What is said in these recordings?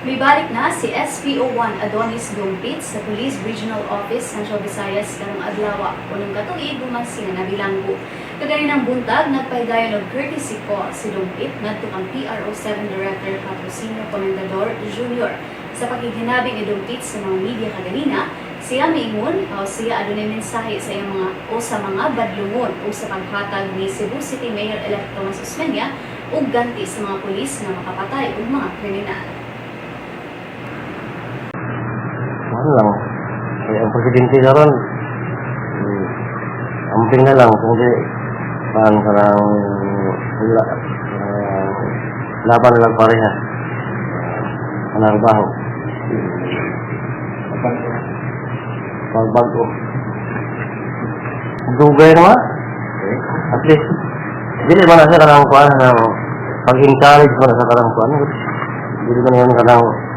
Gibalik na si SPO1 Adonis Dumpit sa Police Regional Office Central Visayas karong adlaw unang katuig gumansin na bilanggo. Kagani ng buntag nagpahigayon og courtesy call si Dumpit ngadto kang PRO7 Director Patrocinio Comendador Jr. Sa paghihinabing ni Dumpit sa mga media kaganina, siya miingon o siya adunay mensahe sa iyang mga o sa mga badlungon o sa paghatag ni Cebu City Mayor elect Tomas Osmeña ug ganti sa mga pulis na makapatay og mga kriminal. Ano lang. Eh, ang presidente karon hmm, amping na lang kung di paan ka lang wala uh, laban na lang pareha uh, anarbaho pagbago. Dugay naman. At least dili man na sa karang kuan pag-encourage mo na sa karang kuan dili man yan karang uh,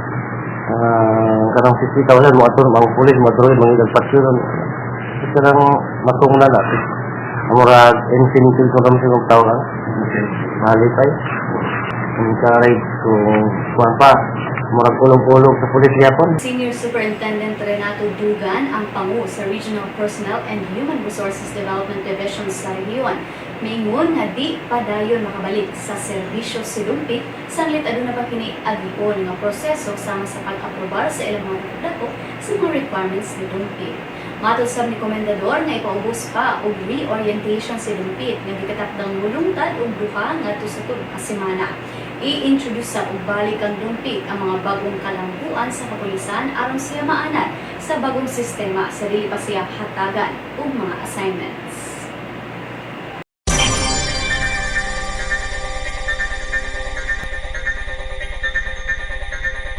karang sisita wala mo aton mga pulis mo aton mga nagpasyon karang matungnan natin. Amurag infinity kung kami sa tao lang malipay. Encourage kung kuan pa murag ulog-ulog sa pulis yapon Senior Superintendent Renato Dugan ang pangu sa Regional Personnel and Human Resources Development Division sa rehiyon. Mingon nga di padayon makabalik sa serbisyo si Lumpit sanglit aduna pa kini agion nga proseso sama sa pag-aprobar sa ilang mga dako sa mga requirements ni Lumpit. Matod sab ni Komendador nga ipaubos pa og reorientation si Lumpit nga gikatapdang mulungtad og duha ngadto sa tulo ka semana. I-introduce sa ug balik ang Lumpit ang mga bagong kalambuan sa kapulisan aron siya maanad sa bagong sistema sa dili pa siya hatagan og mga assignment.